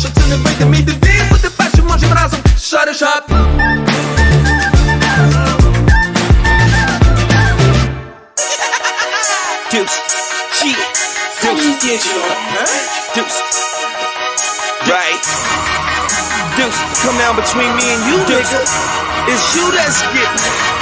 що це не вийде Мій дебіт, бути першим можем разом шариш ап Deuce, shit, Deuce, digital, Deuce, right? Deuce, come down between me and you, nigga. It's you that's getting it.